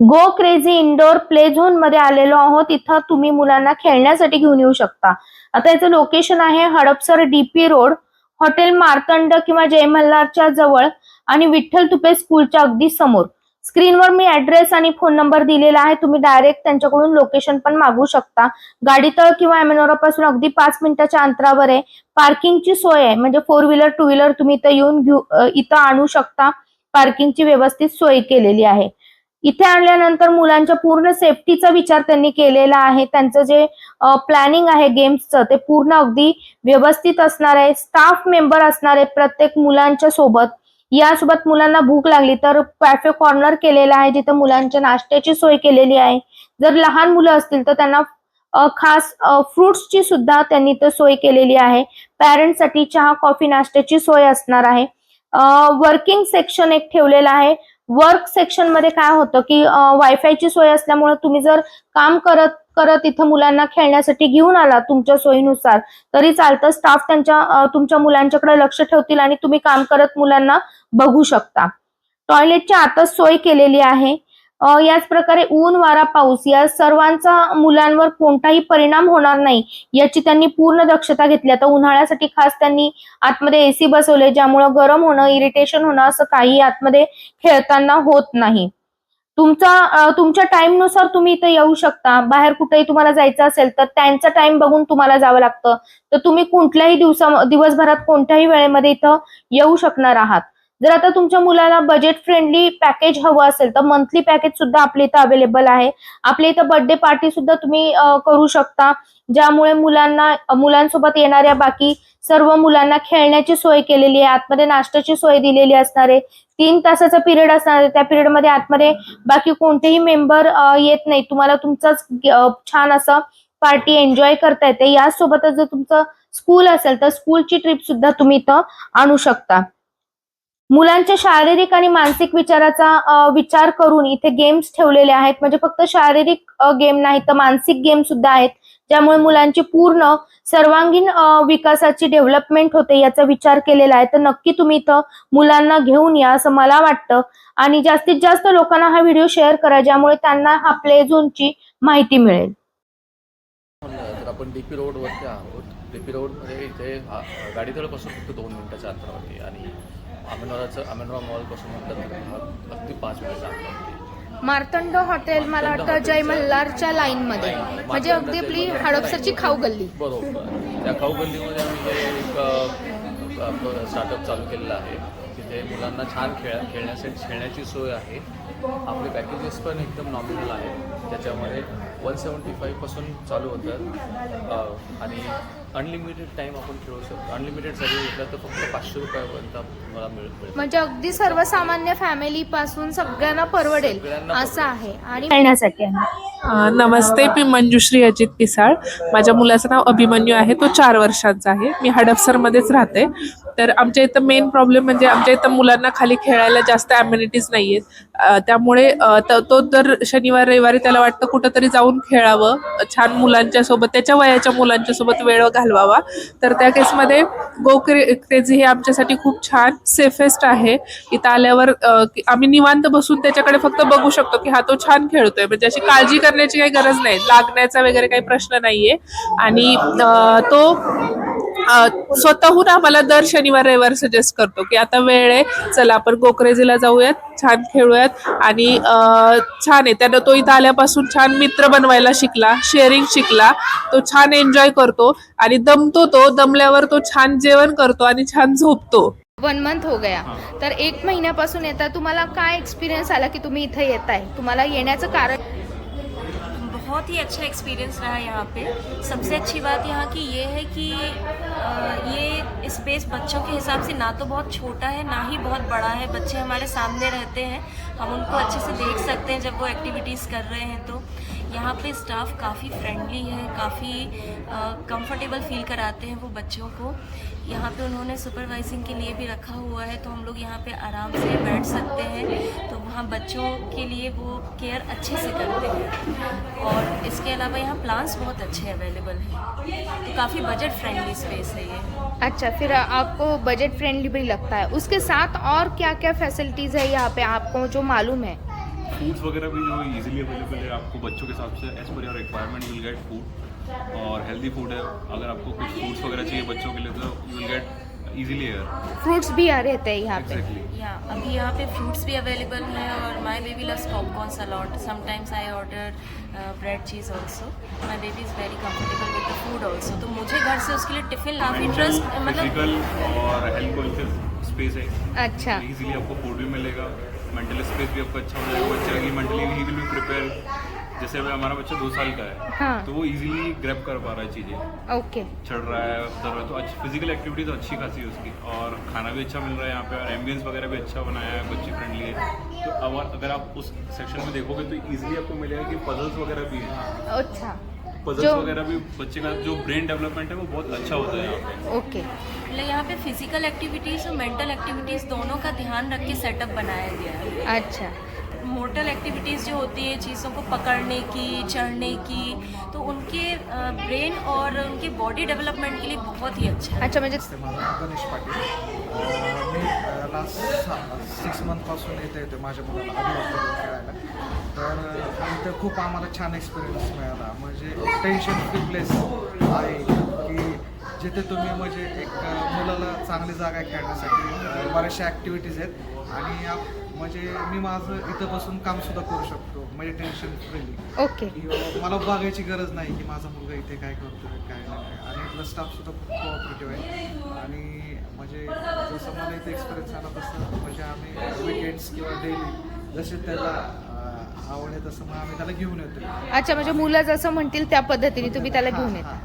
गो crazy indoor play झोनमध्ये आलेलो आहोत. इथं तुम्ही मुलांना खेळण्यासाठी घेऊन येऊ शकता. आता याचं लोकेशन आहे Hadapsar DP road hotel Martand किंवा जय मल्हारच्या जवळ आणि विठ्ठल तुपे स्कूलच्या अगदी समोर. स्क्रीनवर मी ऍड्रेस आणि फोन नंबर दिलेला आहे. तुम्ही डायरेक्ट त्यांच्याकडून लोकेशन पण मागू शकता. गाडीतळ किंवा अमेनोरा पासून अगदी पाच मिनिटाच्या अंतरावर आहे. पार्किंगची सोय आहे. म्हणजे फोर व्हीलर टू व्हीलर तुम्ही इथं येऊन घेऊ इथं आणू शकता. पार्किंगची व्यवस्थित सोय केलेली आहे. इथे आणल्यानंतर मुलांच्या पूर्ण सेफ्टीचा विचार त्यांनी केलेला आहे. त्यांचं जे प्लॅनिंग आहे गेम्सचं ते पूर्ण अगदी व्यवस्थित असणार आहे. स्टाफ मेंबर असणार आहे प्रत्येक मुलांच्या सोबत. यासोबत मुलांना भूक लागली तर कॅफे कॉर्नर केलेला आहे जिथं मुलांच्या नाश्त्याची सोय केलेली आहे. जर लहान मुलं असतील तर त्यांना खास फ्रुट्सची सुद्धा त्यांनी इथं सोय केलेली आहे. पॅरेंट्ससाठी चहा कॉफी नाश्त्याची सोय असणार आहे. वर्किंग सेक्शन एक ठेवलेलं आहे. वर्क सेक्शनमध्ये काय होतं की वायफायची सोय असल्यामुळे तुम्ही जर काम करत करत इथं मुलांना खेळण्यासाठी घेऊन आला तुमच्या सोयीनुसार तरी चालतं स्टाफ त्यांच्या तुमच्या मुलांच्याकडे लक्ष ठेवतील आणि तुम्ही काम करत मुलांना बघू शकता. टॉयलेटची आताच सोय केलेली आहे. याच प्रकारे ऊन वारा पाऊस या सर्वांचा मुलांवर कोणताही परिणाम होणार नाही याची त्यांनी पूर्ण दक्षता घेतली. आता उन्हाळ्यासाठी खास त्यांनी आतमध्ये एसी बसवले ज्यामुळं गरम होणं इरिटेशन होणं असं काही आतमध्ये खेळताना होत नाही. तुमचा तुमच्या टाइमनुसार तुम्ही इथं येऊ शकता. बाहेर कुठेही तुम्हाला जायचं असेल तर त्यांचा टाइम बघून तुम्हाला जावं लागतं. तर तुम्ही कुठल्याही दिवसा दिवसभरात कोणत्याही वेळेमध्ये इथं येऊ शकणार आहात. जर आता तुमच्या मुलाला बजेट फ्रेंडली पॅकेज हवं असेल तर मंथली पॅकेज सुद्धा आपल्या इथं अवेलेबल आहे. आपल्या इथं बर्थडे पार्टी सुद्धा तुम्ही करू शकता. ज्यामुळे मुलांना मुलांसोबत येणाऱ्या बाकी सर्व मुलांना खेळण्याची सोय केलेली आहे. आतमध्ये नाश्त्याची सोय दिलेली असणार आहे. तीन तासाचा पिरियड असणार आहे. त्या पिरियडमध्ये आतमध्ये बाकी कोणतेही मेंबर येत नाही तुम्हाला तुमचाच छान असं पार्टी एन्जॉय करता येते. यासोबतच जर तुमचं स्कूल असेल तर स्कूलची ट्रिप सुद्धा तुम्ही इथं आणू शकता. मुलांच्या शारीरिक आणि मानसिक विचाराचा विचार करून इथे गेम्स ठेवलेले आहेत. म्हणजे फक्त शारीरिक गेम नाही तर मानसिक गेम सुद्धा आहेत. ज्यामुळे मुलांची पूर्ण सर्वांगीण विकासाची डेव्हलपमेंट होते याचा विचार केलेला आहे. तर नक्की तुम्ही इथं मुलांना घेऊन या असं मला वाटतं. आणि जास्तीत जास्त लोकांना हा व्हिडिओ शेअर करा ज्यामुळे त्यांना हा प्ले झोनची माहिती मिळेल. आपण डी पी रोडवरती आहोत. डी पी रोडमध्ये इथे गाडीतळपासून फक्त दोन मिनिटाच्या अंतरावरती आणि अमेनोराचं अमेनोरा मॉलपासून म्हटलं अगदी पाच मिनिटाच्या अंतरावरती मार्तंड हॉटेल मला वाटतं जय मल्हारच्या लाईन मध्ये म्हणजे अगदी आपली हडपसरची खाऊ गल्ली बरोबर. त्या खाऊ गल्लीमध्ये आम्ही एक स्टार्टअप चालू केलेलं आहे. तिथे मुलांना छान खेळ खेळण्यासाठी खेळण्याची सोय आहे. आपले पॅकेजेस पण एकदम नॉमिनल आहे त्याच्यामध्ये वन सेवन्टी फाईव्हपासून चालू होतं आणि अनलिमिटेड टाईम आपण खेळू शकतो. अनलिमिटेड सर्व घेतलं तर फक्त पाचशे रुपयापर्यंत तुम्हाला मिळ मिळतं. म्हणजे अगदी सर्वसामान्य फॅमिली पासून सगळ्यांना परवडेल. असं आहे. आणि खेळण्यासाठी नमस्ते मी मंजुश्री अजित पिसाळ. माझ्या मुलाचं नाव अभिमन्यू आहे. तो चार वर्षांचा आहे. मी हडपसरमध्येच राहते. तर आमच्या इथं मेन प्रॉब्लेम म्हणजे आमच्या इथं मुलांना खाली खेळायला जास्त ॲम्युनिटीज नाही आहेत त्यामुळे त- दर शनिवार रविवारी त्याला वाटतं कुठंतरी जाऊन खेळावं. छान मुलांच्या सोबत त्याच्या वयाच्या मुलांच्या सोबत वेळ घालवावा. तर त्या केसमध्ये गो क्रे क्रेझी हे आमच्यासाठी खूप छान सेफेस्ट आहे. इथं आल्यावर आम्ही निवांत बसून त्याच्याकडे फक्त बघू शकतो की हा तो छान खेळतोय. म्हणजे अशी काळजी करण्याची काही गरज नाही. लागण्याचा वगैरे काही प्रश्न नाहीये. आणि तो स्वतःहून आम्हाला दर शनिवार रविवार सजेस्ट करतो की आता वेळ आहे चला आपण गोकरेजीला जाऊयात छान खेळूयात आणि छान आहे. त्यानं तो इथं आल्यापासून छान मित्र बनवायला शिकला शेअरिंग शिकला तो छान एन्जॉय करतो आणि दमतो तो दमल्यावर तो छान जेवण करतो आणि छान झोपतो. वन मंथ हो गया. तर एक महिन्यापासून येता तुम्हाला काय एक्सपिरियन्स आला की तुम्ही इथे येत आहे तुम्हाला येण्याचं कारण बहुत ही अच्छा एक्सपीरियंस रहा यहाँ पे। सबसे अच्छी बात यहाँ की ये है कि ये स्पेस बच्चों के हिसाब से ना तो बहुत छोटा है, ना ही बहुत बड़ा है। बच्चे हमारे सामने रहते हैं, हम उनको अच्छे से देख सकते हैं जब वो एक्टिविटीज़ कर रहे हैं। तो यहाँ पे स्टाफ काफ़ी फ्रेंडली है, काफ़ी कंफर्टेबल फील कराते हैं वो बच्चों को। यहाँ पे उन्होंने सुपरवाइजिंग के लिए भी रखा हुआ है तो हम लोग यहाँ पे आराम से बैठ सकते हैं। वहाँ बच्चों के लिए वो केयर अच्छे से करते हैं। और इसके अलावा यहाँ प्लान्स बहुत अच्छे अवेलेबल हैं। तो काफ़ी बजट फ्रेंडली स्पेस है ये। अच्छा फिर आपको बजट फ्रेंडली भी लगता है। उसके साथ और क्या क्या फैसिलिटीज़ है यहाँ पे आपको जो मालूम है? फूड्स वगैरह भी जो इजीली अवेलेबल है आपको बच्चों के हिसाब से age per your requirement will get food और हेल्दी फ़ूड है। अगर आपको कुछ फ्रूट्स वगैरह चाहिए बच्चों के लिए तो इजीली फ्रूट्स भी आ रहते हैं यहाँ पे। एग्जैक्टली या अभी यहाँ पे फ्रूट्स भी अवेलेबल हैं और my baby loves popcorn salad sometimes I order bread cheese also my baby is very comfortable with the food also तो मुझे घर से उसके लिए टिफ़िन काफ़ी इंटरेस्ट मतलब फ़िज़िकल और हेल्थ कॉन्शियस स्पेस है। अच्छा। इजीली आपको फ़ूड भी मिलेगा मेंटल स्पेस भी आपका अच्छा हो। जाएगा बच्चा की mentally he will be prepare जैसे अभी हमारा बच्चा दो साल का है हाँ। तो वो इजीली ग्रैब कर पा रहा है चीज़ें। ओके चढ़ रहा है उतर रहा है तो अच्छी फ़िज़िकल एक्टिविटीज़ अच्छी खासी है उसकी। और खाना भी अच्छा मिल रहा है यहाँ पे और एम्बियंस वगैरह भी अच्छा बनाया है बच्चे फ्रेंडली है। तो अब अगर आप उस सेक्शन में देखोगे तो इजीली आपको मिलेगा कि पजल्स वगैरह भी है। अच्छा। पजल्स वगैरह भी बच्चे का जो ब्रेन डेवलपमेंट है वो बहुत अच्छा होता है यहाँ पे। ओके मतलब यहाँ पे फ़िज़िकल एक्टिविटीज़ और मेंटल एक्टिविटीज़ दोनों का ध्यान रख के सेटअप बनाया गया है। अच्छा। मोटल एक्टिविटीज़ जो होती है चीज़ों को पकड़ने की चढ़ने की तो उनके ब्रेन और उनके बॉडी डेवलपमेंट के लिए बहुत ही अच्छा है। अच्छा म्हणजे माझं गणेश पाटील। मी लास्ट सिक्स मंथपासून येते येते माझ्या मुलाला आदिवासी खेळायला. तर इथं खूप आम्हाला छान एक्सपिरियन्स मिळाला. म्हणजे टेन्शन फ्री प्लेस आहे की जिथे तुम्ही म्हणजे एक मुलाला चांगली जागा आहे खेळण्यासाठी बऱ्याचशा ॲक्टिव्हिटीज आहेत. आणि आप- म्हणजे मी माझं इथं बसून कामसुद्धा करू शकतो. म्हणजे टेन्शन फ्रीली ओके मला बघायची गरज नाही की माझा मुलगा इथे काय करतोय काय नाही. आणि इथला स्टाफ सुद्धा खूप कोऑपरेटिव्ह आहे. आणि म्हणजे जसं मला इथे एक्सपिरियन्स आला तसं म्हणजे आम्ही विकेंड्स किंवा डेली जसे त्याला आवड आहे तसं मग आम्ही त्याला घेऊन येतो अच्छा म्हणजे मुलं जसं म्हणतील त्या पद्धतीने तुम्ही त्याला घेऊन येता.